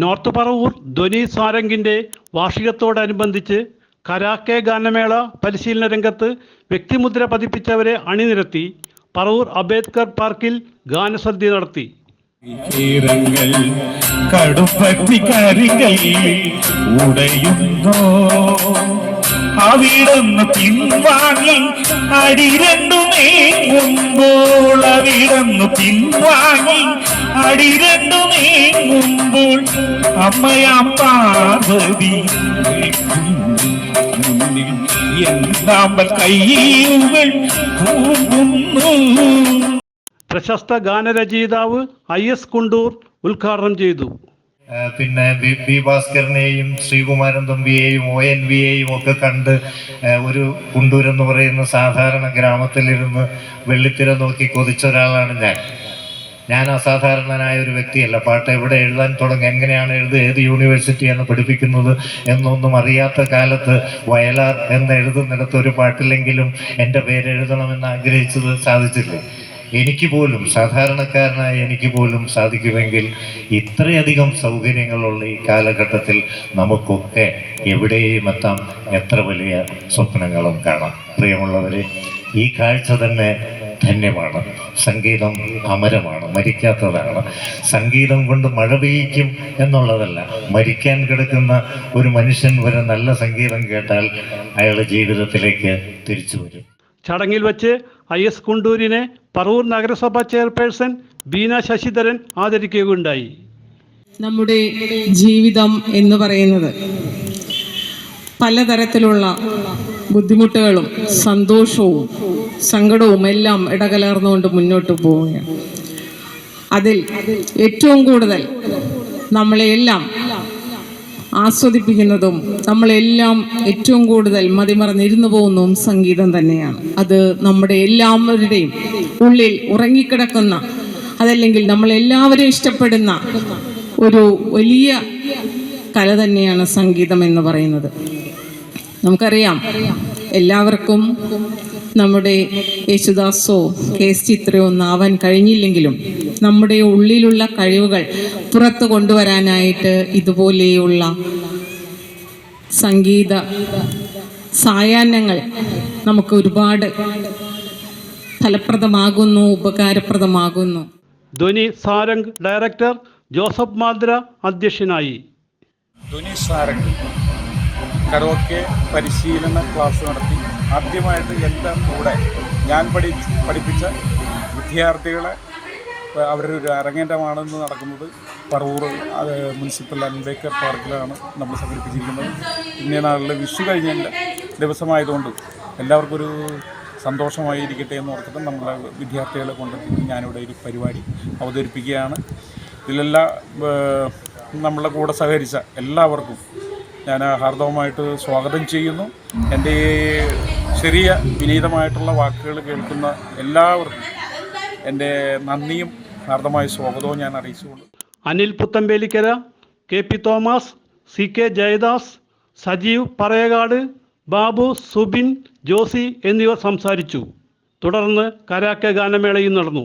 North Paravur ധ്വനി സാരംഗിന്റെ വാർഷികത്തോടനുബന്ധിച്ച് കരാക്കെ ഗാനമേള പരിശീലന രംഗത്ത് വ്യക്തിമുദ്ര പതിപ്പിച്ചവരെ അണിനിരത്തി പറവൂർ അംബേദ്കർ പാർക്കിൽ ഗാനസദ്യ നടത്തി. ഉടയുന്നോ? അവിടുന്ന് പിൻവാങ്ങി. അടി രണ്ടു നീങ്ങുമ്പോൾ അവിടുന്ന് പിൻവാങ്ങി. അടി രണ്ടു നീങ്ങുമ്പോൾ അമ്മയാം പാർവതി പ്രശസ്ത ഗാനരചയിതാവ് ഐ എസ് കുണ്ടൂർ ഉദ്ഘാടനം ചെയ്തു. പിന്നെ ബി ഭാസ്കരനെയും ശ്രീകുമാരൻ തമ്പിയെയും ഒ എൻ വിയെയും ഒക്കെ കണ്ട് ഒരു കുണ്ടൂർ എന്ന് പറയുന്ന സാധാരണ ഗ്രാമത്തിലിരുന്ന് വെള്ളിത്തിര നോക്കി കൊതിച്ച ഒരാളാണ് ഞാൻ. ഞാൻ അസാധാരണനായ ഒരു വ്യക്തിയല്ല. പാട്ട് എവിടെ എഴുതാൻ തുടങ്ങി എങ്ങനെയാണ് എഴുതുക ഏത് യൂണിവേഴ്സിറ്റിയാണ് പഠിപ്പിക്കുന്നത് എന്നൊന്നും അറിയാത്ത കാലത്ത് വയലാർ എന്ന് എഴുതുന്നിടത്ത് ഒരു പാട്ടിലെങ്കിലും എന്റെ പേര് എഴുതണമെന്ന് ആഗ്രഹിച്ചത് സാധിച്ചില്ലേ? എനിക്ക് പോലും സാധാരണക്കാരനായ എനിക്ക് പോലും സാധിക്കുമെങ്കിൽ ഇത്രയധികം സൗകര്യങ്ങളുള്ള ഈ കാലഘട്ടത്തിൽ നമുക്കൊക്കെ എവിടെയും എത്താം. എത്ര വലിയ സ്വപ്നങ്ങളും കാണാം. പ്രിയമുള്ളവരെ ഈ കാഴ്ച തന്നെ ധന്യമാണ്. സംഗീതം അമരമാണ് മരിക്കാത്തതാണ്. സംഗീതം കൊണ്ട് മഴ പെയ്യിക്കും എന്നുള്ളതല്ല. മരിക്കാൻ കിടക്കുന്ന ഒരു മനുഷ്യൻ വരെ നല്ല സംഗീതം കേട്ടാൽ അയാളുടെ ജീവിതത്തിലേക്ക് തിരിച്ചു വരും. ചടങ്ങിൽ വച്ച് ഐ എസ് കുണ്ടൂരിനെ പറവൂർ നഗരസഭാ ചെയർപേഴ്സൺ ബീന ശശിധരൻ ആദരിക്കുകയുണ്ടായി. നമ്മുടെ ജീവിതം എന്ന് പറയുന്നത് പലതരത്തിലുള്ള ബുദ്ധിമുട്ടുകളും സന്തോഷവും സങ്കടവും എല്ലാം ഇടകലർന്നുകൊണ്ട് മുന്നോട്ട് പോവുകയാണ്. അതിൽ ഏറ്റവും കൂടുതൽ നമ്മളെയെല്ലാം ആസ്വദിപ്പിക്കുന്നതും നമ്മളെല്ലാം ഏറ്റവും കൂടുതൽ മതിമറന്നിരുന്നു പോകുന്നതും സംഗീതം തന്നെയാണ്. അത് നമ്മുടെ എല്ലാവരുടെയും ഉള്ളിൽ ഉറങ്ങിക്കിടക്കുന്ന അതല്ലെങ്കിൽ നമ്മളെല്ലാവരും ഇഷ്ടപ്പെടുന്ന ഒരു വലിയ കല തന്നെയാണ് സംഗീതം എന്ന് പറയുന്നത്. നമുക്കറിയാം എല്ലാവർക്കും നമ്മുടെ യേശുദാസോ കെ എസ് ചിത്രയോ ഒന്നും ആവാൻ കഴിഞ്ഞില്ലെങ്കിലും നമ്മുടെ ഉള്ളിലുള്ള കഴിവുകൾ പുറത്തു കൊണ്ടുവരാനായിട്ട് ഇതുപോലെയുള്ള സംഗീത സായാഹ്നങ്ങൾ നമുക്ക് ഒരുപാട് ഫലപ്രദമാകുന്നു ഉപകാരപ്രദമാകുന്നു. ധ്വനി സാരംഗ് ഡയറക്ടർ ജോസഫ് മാദ്ര അധ്യക്ഷനായി. ധ്വനി സാരംഗ് കരോക്കെ പരിശീലന ക്ലാസ് നടത്തി. ആദ്യമായിട്ട് എന്റെ കൂടെ ഞാൻ പഠി പഠിപ്പിച്ച വിദ്യാർത്ഥികളെ അവരൊരു അവരുടെ ഒരു അരങ്ങേറ്റമാണെന്ന് നടക്കുന്നത് പറവൂർ മുനിസിപ്പൽ അൻബേക്കർ പാർക്കിലാണ് നമ്മൾ സംഘടിപ്പിച്ചിരിക്കുന്നത്. ഇന്നേ നാളിൽ വിഷു കഴിഞ്ഞ ദിവസമായതുകൊണ്ട് എല്ലാവർക്കും ഒരു സന്തോഷമായിരിക്കട്ടെ എന്ന് ഓർത്തിട്ട് നമ്മളെ വിദ്യാർത്ഥികളെ കൊണ്ട് ഞാനിവിടെ ഒരു പരിപാടി അവതരിപ്പിക്കുകയാണ്. ഇതിലെല്ലാം നമ്മളെ കൂടെ സഹകരിച്ച എല്ലാവർക്കും ഞാൻ ഹാർദവമായിട്ട് സ്വാഗതം ചെയ്യുന്നു. എന്റെ ചെറിയ വിനീതമായിട്ടുള്ള വാക്കുകൾ കേൾക്കുന്ന എല്ലാവർക്കും എന്റെ നന്ദിയും ഹാർദമായ സ്വാഗതവും ഞാൻ അറിയിച്ചുകൊണ്ട് Anil Puthampelikkara K P Thomas C K Jayadas Sajeev Parayakad Babu Subin Josy എന്നിവർ സംസാരിച്ചു. തുടർന്ന് കരാക്കെ ഗാനമേളയും നടന്നു.